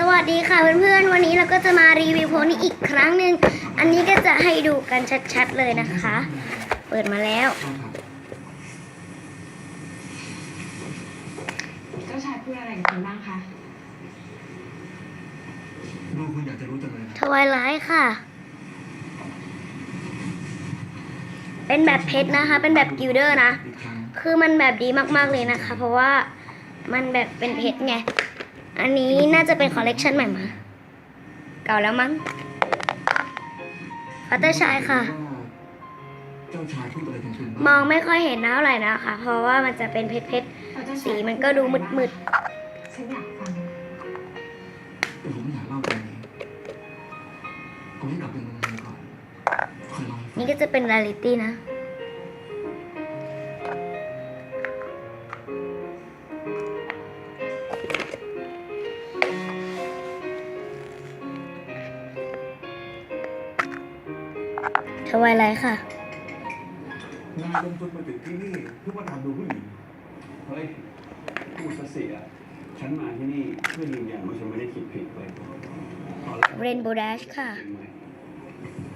สวัสดีค่ะเพื่อนๆ วันนี้เราก็จะมารีวิวโพนี่อีกครั้งหนึ่ง อันนี้ก็จะให้ดูกันชัดๆเลยนะคะ เปิดมาแล้ว เจ้าชายพูดอะไรกับคุณบ้างคะลูกคุณอยากจะรู้จังเลยนะทวายไลท์ค่ะ เป็นแบบเพชรนะคะ เป็นแบบกิลเดอร์นะ อีกครั้งคือมันแบบดีมากๆเลยนะคะ เพราะว่ามันแบบเป็นเพชรไง อันนี้น่าจะเป็นคอลเลกชันใหม่มา เก่าแล้วมั้งฟัตเตอร์ชายค่ะว่าเจ้าชายพูดอะไรถึงคุณมบ้าองไม่ค่อยเห็นเท่าไหร่นะคะ เพราะว่ามันจะเป็นเพชรเพชรเอาเจ้าชายสีมันก็ดูมืดฉันอยากฟังแต่ผมไม่อยากเล่าตอนนี้เอาให้กลับไปเมืองไทยก่อนค่อยเล่าให้ฟังนี่ก็จะเป็นเรียลิตี้นะ ทวายไลท์ค่ะนายลงทุนมาถึงที่นี่เพื่อมาตามดูผู้หญิงเฮ้ยพูดซะเสียฉันมาที่นี่เพื่อยืนยันว่าฉันไม่ได้คิดผิดเลยตอนแรก Rainbow Dash ค่ะจริงไหม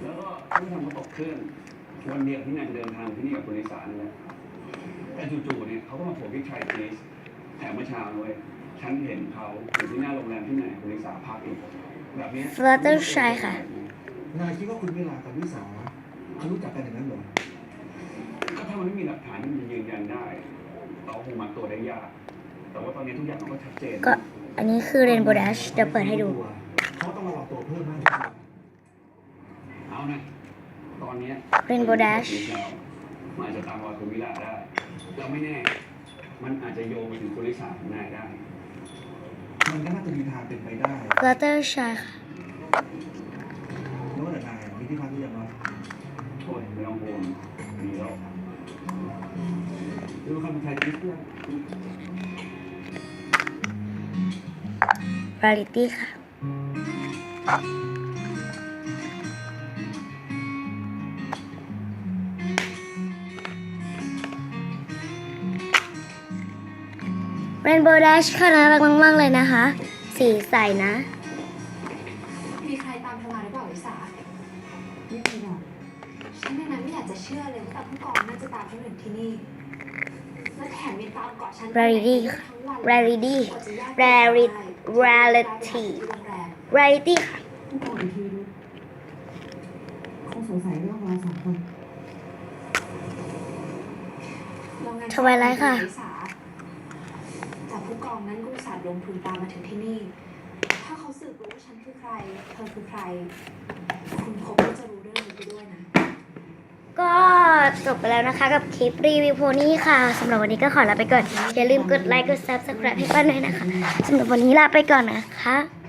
แล้วก็ไม่ทำมาตกเครื่องวันเดียวที่นายจะเดินทางที่นี่กับคุณลิสานี่แหละแต่จู่ๆเนี่ยเขาก็มาโผล่ที่ชายพีสแถมเมื่อเช้าด้วยฉันเห็นเขาอยู่ที่หน้าโรงแรมที่ไหนคุณลิสาพักอยู่แบบเนี้ย Fluttershy ค่ะนายคิดว่าคุณเวลากับวิสา เขารู้จักกันอย่างนั้นเหรอก็ถ้ามันไม่มีหลักฐานที่มันยืนยันได้เราคงมัดตัวได้ยาก แต่ว่าตอนนี้ทุกอย่างมันก็ชัดเจนก็อันนี้คือ Rainbow Dash เดี๋ยวเปิดให้ดู เขาต้องระวังตัวเพิ่มมากขึ้นเอานะตอนเนี้ย Rainbow Dash มันอาจจะตามรอยคุณวิลาได้แล้วไม่แน่ มันอาจจะโยงไปถึงคุณลิสาของนายได้ มันก็น่าจะมีทางเป็นไปได้ Fluttershy ค่ะ แล้วแต่นายมีที่พักหรือยังวะ โอ้ยไม่ต้องห่วงมีแล้วดูคำไทยดิสด้วย Reality ค่ะ Rainbow Dash ค่ะน่ารักมากๆเลยนะคะ สีใสนะ มีใครตามเธอมาหรือเปล่าลิสาไม่มีหรอก ฉันในนั้นไม่อยากจะเชื่อเลยว่าแต่ผู้กองน่าจะตามฉันถึงที่นี่ และแถมยังตามเกาะฉัน Rarity ค่ะ Rarity Rarity Reality Reality ค่ะบอกอีกทีดูคงสงสัยเรื่องเราสองคน ทวายไลท์ค่ะลิสาแต่ผู้กองนั้นก็อุตส่าห์ลงทุนตามมาถึงที่นี่ ถ้าเขาสืบรู้ว่าฉันคือใคร เธอคือใคร คุณพบก็จะรู้เรื่องนี้ไปด้วยนะ ก็ จบไปแล้วนะคะ กับคลิปรีวิวโพนี่ค่ะสำหรับวันนี้ก็ขอลาไปก่อน อย่าลืมกดไลค์กดซับสไคร b e ให้ป้าหน่อยนะคะสำหรับวันนี้ลาไปก่อนนะคะ